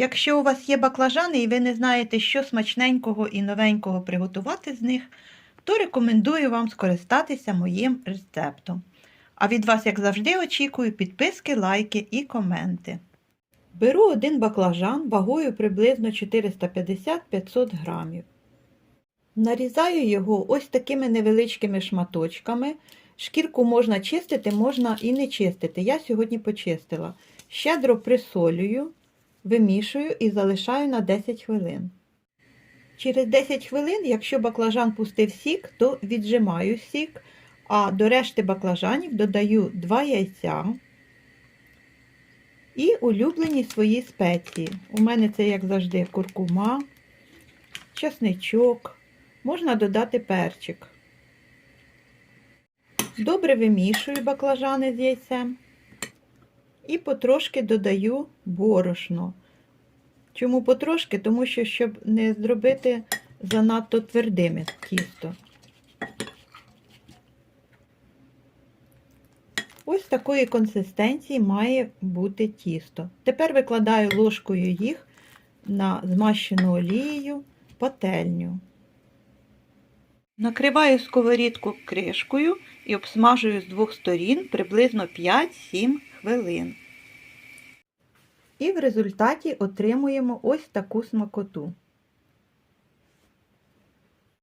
Якщо у вас є баклажани і ви не знаєте, що смачненького і новенького приготувати з них, то рекомендую вам скористатися моїм рецептом. А від вас, як завжди, очікую підписки, лайки і коменти. Беру один баклажан вагою приблизно 450-500 грамів. Нарізаю його ось такими невеличкими шматочками. Шкірку можна чистити, можна і не чистити. Я сьогодні почистила. Щедро присолюю, вимішую і залишаю на 10 хвилин. Через 10 хвилин, якщо баклажан пустив сік, то віджимаю сік, а до решти баклажанів додаю 2 яйця і улюблені свої спеції. У мене це, як завжди, куркума, часничок, можна додати перчик. Добре вимішую баклажани з яйцем і потрошки додаю борошно. Чому потрошки? Тому що, щоб не зробити занадто твердими тісто. Ось такої консистенції має бути тісто. Тепер викладаю ложкою їх на змащену олією пательню. Накриваю сковорідку кришкою і обсмажую з двох сторін приблизно 5-7 хвилин. І в результаті отримуємо ось таку смакоту.